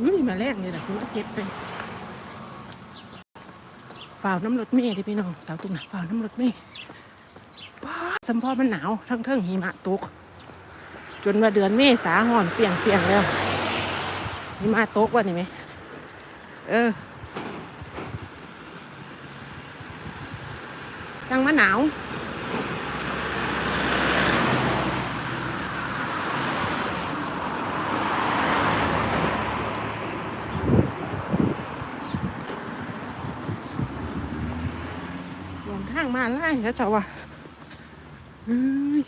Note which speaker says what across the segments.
Speaker 1: อุ้ยมาแรกนี่แหละซื้อมาเก็บไปฝ่าวน้ำรถเมย์ดิพี่น้องสาวตุ้มนะฝ่าวน้ำรถเมย์สัมพอมันหนาวทั้งเทิงหิมะตก จนว่าเดือนเมษาห่อนเปียงเปียงแล้วหิมะตกวะนี่ไหมเออสั่งมะหนาว หลงทาง มาไล่เขาเจ้าว่ะเฮ้ย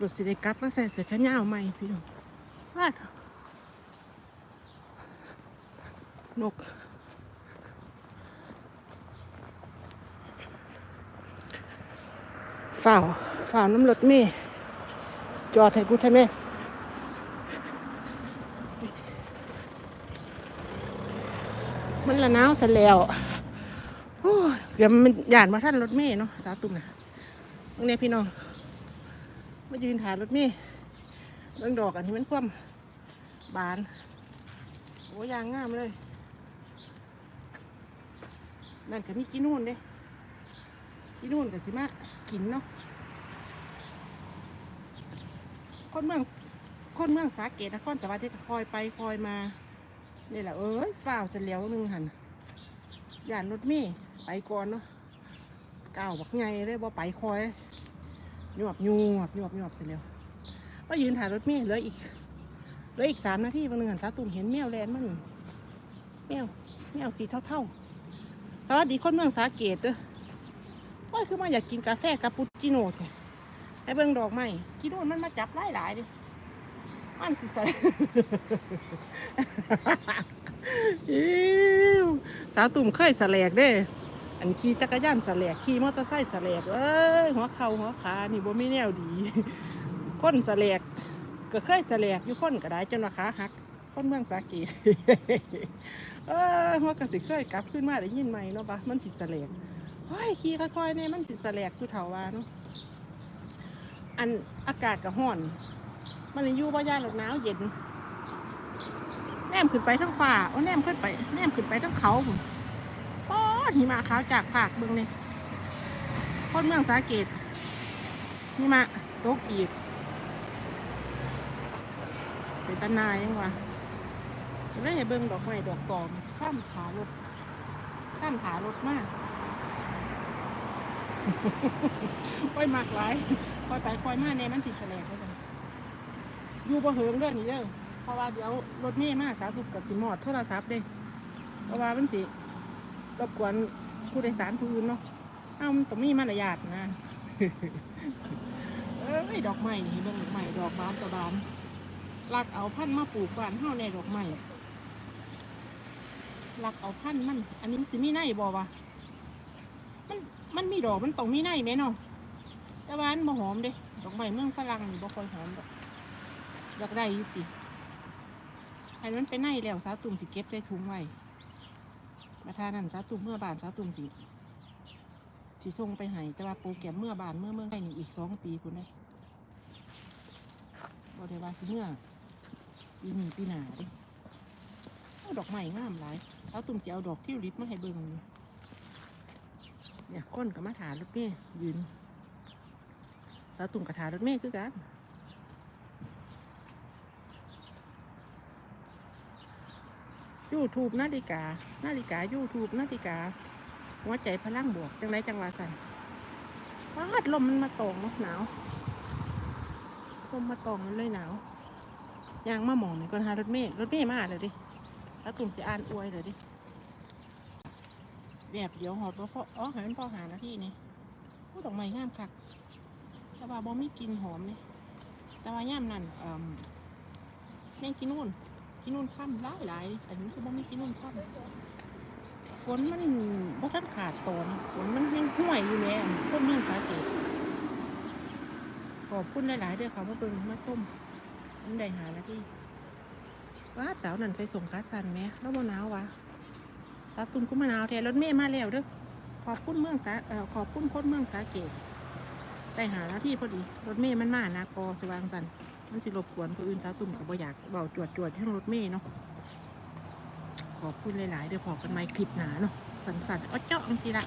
Speaker 1: รถสิได้กลับมาใส่เสื้อแขนยาวใหม่พี่น้องวาดนก ฝ่าวฝ่าวน้ำรถเมย์จอดให้กูทำไหมมันละนาวซะแล้ว เกือบมันหยานมาท่านรถเมย์เนาะสาวตุ่มนะตรงนี้พี่น้องมายืนถ่ายรถเมย์เรื่องดอกอันนี้มันคว่ำบานโอ้ยางงามเลย นั่นก็มีกินนู่นเด้กินนู่นกับสิมากินเนาะคนเมืองคนเมืองสาเกตนครสวรรค์ที่คอยไปคอยมานี่แหละเอ้ยฝ้าวเสร็จแล้วนึงหันย่านรถเมี ไปก่อนเนาะก้าวบักไงเลยบ่ไปคอยหยวบหยวบหยวบหยวบเสร็จแล้วมายืนถ่ายรถเมล์เหลืออีกเหลืออีกสามนาทีบางหนึ่งหันสาตุ่มเห็นแมวแลนมาหนึ่งแมวแมวสีเท่าๆสวัสดีคนเมืองสาเกตเด้อโอ้ยคือมาอยากกินกาแฟคาปูชิโน่แท้ให้เบิ่งดอกไม้กินนู่นมันมาจับหลายหลายดิมันสิใส่อิ๊วสาวตุ่มเคยสแลกเด้ อันขี่จักรยานสแลกขี่มอเตอร์ไซค์สแลกเอ้ยหัวเข่าหัวขานี่บ่มีแนวดี คนสแลกก็เคยสแลกอยู่คนก็ได้จนว่าขาหัก คนเมืองสาเกีเออหัวก็สิเคยกลับขึ้นมาได้ยินไหมเนาะปะมันสิสแลกเฮ้ยขี่ค่อยๆเนี่ยมันสิสแลกคือเถาว่าเนาะอันอากาศก็ร้อน มันเลยอยู่บ่ย่านหรอกหนาวเย็นแนมขึ้นไปทั้งฝ่าโอ้แนมขึ้นไปแนมขึ้นไปทั้งเขาผม หิมะขาวจากภาคเบิ่งเลยคนเมืองสาเกตหิมะตกอีกเป็นตาหนายยังวะก็เลยให้เบิ่งดอกไม้ดอกตอมข้ามขารถข้ามขารถมากค่อยมากหลายค่อยไปค่อยมาในมันสิแสลกว่าจังอยู่บ่เหิงเด้องนี่เด้อเพราะว่าเดี๋ยวรถเมย์มาสาวทุบกับสิมอดโทรศัพท์เด้เพราะว่ามันสิ รบกวนผู้โดยสารผู้อื่นเนาะเอ้ามันต้องมีมารยาทนะ เอ้ยดอกไม้นี่เบิ่งดอกไม้ดอกบานจะบานลักเอาพันธุ์มาปลูกบ้านเฮาในดอกไม้ลักเอาพันธุ์มัน อันนี้มันสิมีในบ่วะมันมันมีดอกมันต้องมีในไหมเนาะแต่ว่ามันบ่หอมเด้ดอกไม้เมืองฝรั่งนี่บ่ค่อยหอมดอกอยากได้อยู่ติอันนั้นไปไหนแล้วสาวตุ่มสิเก็บใส่ถุงไว้ มาทานั่นสาตุ่มเมื่อบานสาตุ่มสิสิส่งไปให้แต่ว่าโปรแกรมเมื่อบานเมื่อเมื่อไนี่อีกสองปีคุณได้บอได้ว่าสิเมื่อปีนี้ปีหน้าเดิดอกไม้งามหลายสาตุ่มสิเอาดอกที่ริบมาให้เบิ่งเนี่ยก้นกับมาถารถเมยยืนสาตุ่มกับถารถเมยคือกัน YouTube นาฬิกา นาฬิกา YouTube นาฬิกาหัวใจพลังบวก จังไรจังหวะสันวาดลมมันมาตองเนาะหนาวลมมาตองมันเลยหนาวยางมาหมองหน่ยก่อนหารถเมย์รถเมย์มาเลยดิแล้วตุ่มสีอ่านอวยเลยดิแบบเดี๋ยวหอดบ่พออ๋อหามันพ่อหาน้าที่นี่โอ้ดอกไม้งามคักแต่ว่าบ่มีกินหอมเลยแต่ว่าย่ามนั่นเอ่อแม่งกินนู่น กินนู่นค่ำหลายหลายอันนี้คือบ่มีกินนู่นค่ำฝนมันบ่ทันขาดตอนฝนมันยังห่วยอยู่แล้วคนเมืองสาเกตขอบคุณหลายๆเด้อค่ะมาเบิ่งมาส้มมันได้หาหน้าที่ว้าสาวนั่นใส่ส่งขาสันแหมแล้วบ่หนาววะสาตุนก็มาหนาวแท้รถเมย์มาแล้วเด้อขอบคุณเมืองสาเอ่อขอบคุณคนเมืองสาเกตได้หาหน้าที่พอดีรถเมย์มันมานะกอสว่างสัน มันสิรบกวนคนอื่นสาวตุ่มกับบ่อยากเบาจวดจวดที่รถเมย์เนาะขอบคุณหลาย ๆ เดี๋ยวพอกันไหมคลิปหนาเนาะสันสันอ้อเจ้าอังสิละ